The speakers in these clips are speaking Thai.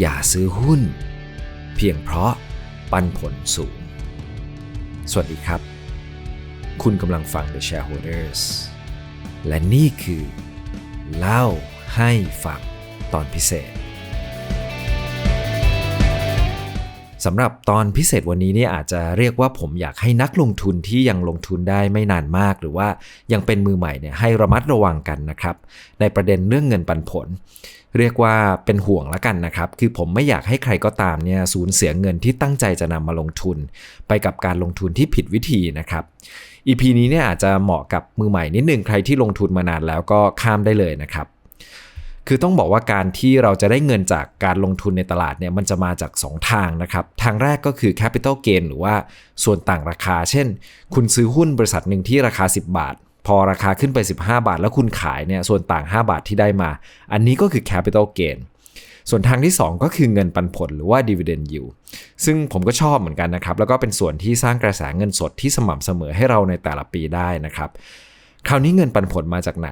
อย่าซื้อหุ้น เพียงเพราะปันผลสูง สวัสดีครับ คุณกำลังฟัง The Shareholders และนี่คือ เล่าให้ฟังตอนพิเศษ สำหรับตอนพิเศษวันนี้เนี่ยอาจจะเรียกว่าผมอยากให้นักลงทุนที่ยังลงทุนได้ไม่นานมาก หรือว่ายังเป็นมือใหม่เนี่ยให้ระมัดระวังกันนะครับ ในประเด็นเรื่องเงินปันผล เรียกว่าเป็นห่วงแล้วกันนะครับ คือผมไม่อยากให้ใครก็ตามเนี่ยสูญเสียเงินที่ตั้งใจจะนำมาลงทุน ไปกับการลงทุนที่ผิดวิธีนะครับ EP นี้เนี่ยอาจจะเหมาะกับมือใหม่นิดนึงใครที่ลงทุนมานานแล้วก็ข้ามได้เลยนะครับ คือต้องบอกว่าการที่เราจะได้เงินจากการลงทุนในตลาดเนี่ยมันจะมาจาก 2 ทางนะครับ ทางแรกก็คือ capital gain หรือว่าส่วนต่างราคา เช่น คุณซื้อหุ้นบริษัทหนึ่งที่ราคา 10 บาท พอราคาขึ้นไป 15 บาท แล้วคุณขายเนี่ยส่วนต่าง 5 บาทที่ได้มา อันนี้ก็คือ capital gain ส่วนทางที่ 2 ก็คือเงินปันผลหรือว่า dividend yield ซึ่งผมก็ชอบเหมือนกันนะครับ แล้วก็เป็นส่วนที่สร้างกระแสเงินสดที่สม่ำเสมอให้เราในแต่ละปีได้นะครับ คราวนี้เงินปันผลมาจากไหน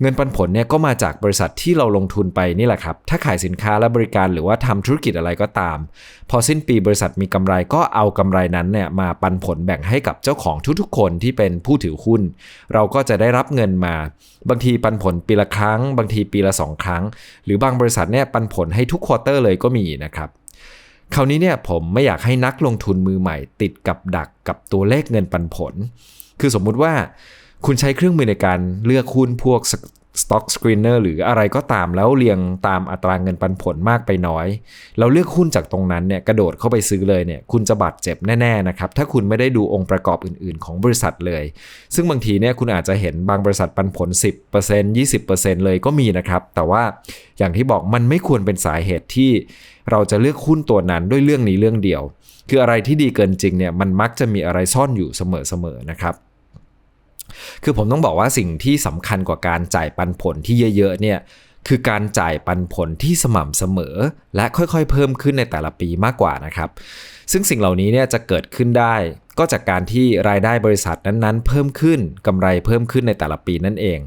เงินปันผลเนี่ยก็มาจากบริษัทที่เราลงทุนไปนี่แหละครับ ถ้าขายสินค้าและบริการหรือว่าทำธุรกิจอะไรก็ตาม พอสิ้นปีบริษัทมีกำไรก็เอากำไรนั้นเนี่ยมาปันผลแบ่งให้กับเจ้าของทุกๆคนที่เป็นผู้ถือหุ้น เราก็จะได้รับเงินมา บางทีปันผลปีละครั้ง บางทีปีละ 2 ครั้ง หรือบางบริษัทเนี่ยปันผลให้ทุกควอเตอร์เลยก็มีนะครับคราวนี้เนี่ยผมไม่อยากให้นักลงทุนมือใหม่ ติดกับดักกับตัวเลขเงินปันผล คือสมมุติว่า คุณใช้เครื่องมือในการเลือกหุ้นพวก Stock Screener หรืออะไรก็ตามแล้วเรียงตามอัตราเงินปันผลมากไปน้อย เราเลือกหุ้นจากตรงนั้นเนี่ยกระโดดเข้าไปซื้อเลยเนี่ยคุณจะบาดเจ็บแน่ๆนะครับถ้าคุณไม่ได้ดูองค์ประกอบอื่นๆ ของบริษัทเลย ซึ่งบางทีเนี่ยคุณอาจจะเห็นบางบริษัทปันผล 10% 20%เลยก็มีนะครับ แต่ว่าอย่างที่บอกมันไม่ควรเป็นสาเหตุที่เราจะเลือกหุ้นตัวนั้นด้วยเรื่องนี้เรื่องเดียว คืออะไรที่ดีเกินจริงเนี่ยมันมักจะมีอะไรซ่อนอยู่เสมอๆนะครับ คือผมต้องบอกว่าสิ่งที่สำคัญกว่าการจ่ายปันผลที่เยอะๆเนี่ยคือการจ่ายปันผลที่สม่ำเสมอ และค่อยๆเพิ่มขึ้นในแต่ละปีมากกว่านะครับ ซึ่งสิ่งเหล่านี้เนี่ยจะเกิดขึ้นได้ ก็จากการที่รายได้บริษัทนั้นๆ เพิ่มขึ้นกำไรเพิ่มขึ้นในแต่ละปีนั่นเอง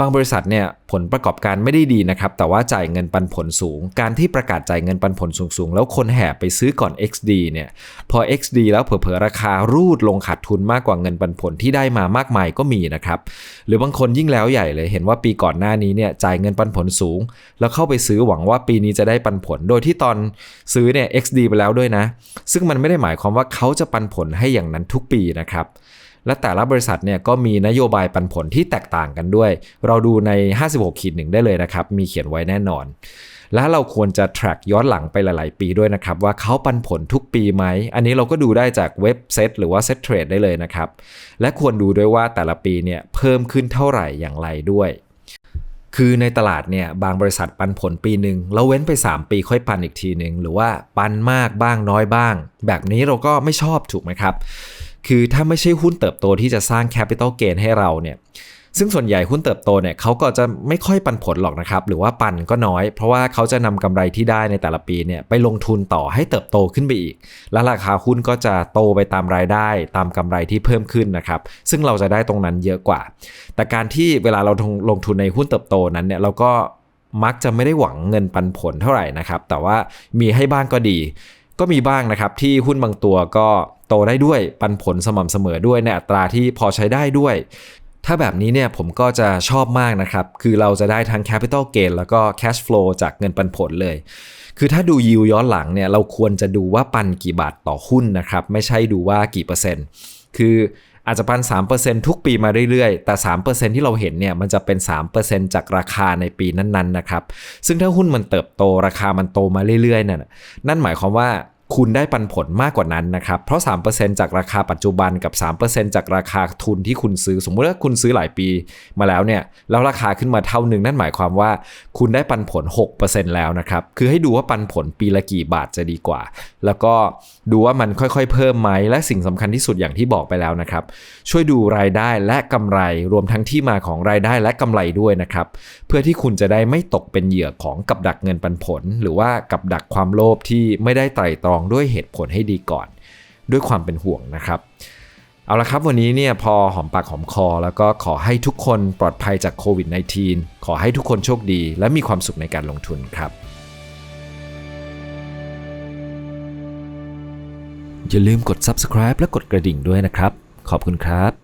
บางบริษัทเนี่ยผลประกอบการไม่ได้ดีนะครับ แต่ว่าจ่ายเงินปันผลสูง การที่ประกาศจ่ายเงินปันผลสูงๆ แล้วคนแห่ไปซื้อก่อน XD เนี่ย พอ XD แล้วเผลอๆ ราคารูดลงขาดทุนมากกว่าเงินปันผลที่ได้มามากมายก็มีนะครับ หรือบางคนยิ่งแล้วใหญ่เลย เห็นว่าปีก่อนหน้านี้เนี่ยจ่ายเงินปันผลสูง แล้วเข้าไปซื้อหวังว่าปีนี้จะได้ปันผล โดยที่ตอนซื้อเนี่ย XD ไปแล้วด้วยนะ ซึ่งมันไม่ได้หมายความว่าเขาจะปันผลให้อย่างนั้นทุกปีนะครับ และแต่ละบริษัทเนี่ยก็มีนโยบายปันผลที่แตกต่างกันด้วย เราดูใน 56ขีดหนึ่งได้เลยนะครับ มีเขียนไว้แน่นอน และเราควรจะ track ย้อนหลังไปหลาย ๆ ปีด้วยนะครับ ว่าเขาปันผลทุกปีไหม อันนี้เราก็ดูได้จากเว็บเซตหรือว่าเซตเทรดได้เลยนะครับ และควรดูด้วยว่าแต่ละปีเนี่ยเพิ่มขึ้นเท่าไหร่อย่างไรด้วยคือในตลาดเนี่ยบางบริษัทปันผลปีหนึ่งเราเว้นไป 3 ปีค่อยปันอีกทีหนึ่งหรือว่าปันมากบ้างน้อยบ้าง แบบนี้เราก็ไม่ชอบถูกไหมครับ คือถ้าไม่ใช่หุ้นเติบโตที่จะสร้างแคปิตอลเกนให้เราเนี่ยซึ่งส่วนใหญ่หุ้นเติบโตเนี่ยเขาก็จะไม่ค่อยปันผลหรอกนะครับ หรือว่าปันก็น้อย เพราะว่าเขาจะนำกำไรที่ได้ในแต่ละปีเนี่ยไปลงทุนต่อให้เติบโตขึ้นไปอีก และราคาหุ้นก็จะโตไปตามรายได้ตามกำไรที่เพิ่มขึ้นนะครับ ซึ่งเราจะได้ตรงนั้นเยอะกว่า แต่การที่เวลาเราลงทุนในหุ้นเติบโตนั้นเนี่ยเราก็มักจะไม่ได้หวังเงินปันผลเท่าไหร่นะครับ แต่ว่ามีให้บ้างก็ดี ก็มีบ้างนะครับที่หุ้นบางตัวก็ ตได้ด้วย ปันผลสม่ำเสมอด้วยในอัตราที่พอใช้ได้ด้วย ถ้าแบบนี้เนี่ยผมก็จะชอบมากนะครับ คือเราจะได้ทั้ง Capital Gain แล้วก็ Cash Flow จากเงินปันผลเลย คือถ้าดูยิวย้อนหลังเนี่ยเราควรจะดูว่าปันกี่บาทต่อหุ้นนะครับ ไม่ใช่ดูว่ากี่เปอร์เซ็นต์ คืออาจจะปัน 3%ทุกปีมาเรื่อยๆ แต่ 3%ที่เราเห็นเนี่ย มันจะเป็น 3%จากราคาในปีนั้นๆ นะครับ ซึ่งถ้าหุ้นมันเติบโตราคามันโตมาเรื่อยๆ นั่นนั่นหมายความว่า คุณได้ปันผลมากกว่านั้นนะครับ เพราะ 3%จากราคาปัจจุบันกับ 3%จากราคาทุนที่คุณซื้อ สมมุติว่าคุณซื้อหลายปีมาแล้วเนี่ย แล้วราคาขึ้นมาเท่าหนึ่งนั่นหมายความว่า คุณได้ปันผล 6%แล้วนะครับ คือให้ดูว่าปันผลปีละกี่บาทจะดีกว่า แล้วก็ดูว่ามันค่อยๆ เพิ่มไหม และสิ่งสำคัญที่สุดอย่างที่บอกไปแล้วนะครับ ช่วยดูรายได้และกำไร รวมทั้งที่มาของรายได้และกำไรด้วยนะครับ เพื่อที่คุณจะได้ไม่ตกเป็นเหยื่อของกับดักเงินปันผล หรือว่ากับดักความโลภที่ไม่ได้ไตร่ตรองด้วยเหตุผลให้ดีก่อน ด้วยความเป็นห่วงนะครับ เอาละครับวันนี้เนี่ยพอหอมปากหอมคอ แล้วก็ขอให้ทุกคนปลอดภัยจากโควิด -19 ขอให้ทุกคนโชคดี และมีความสุขในการลงทุนครับ อย่าลืมกด subscribe และกดกระดิ่งด้วยนะครับ ขอบคุณครับ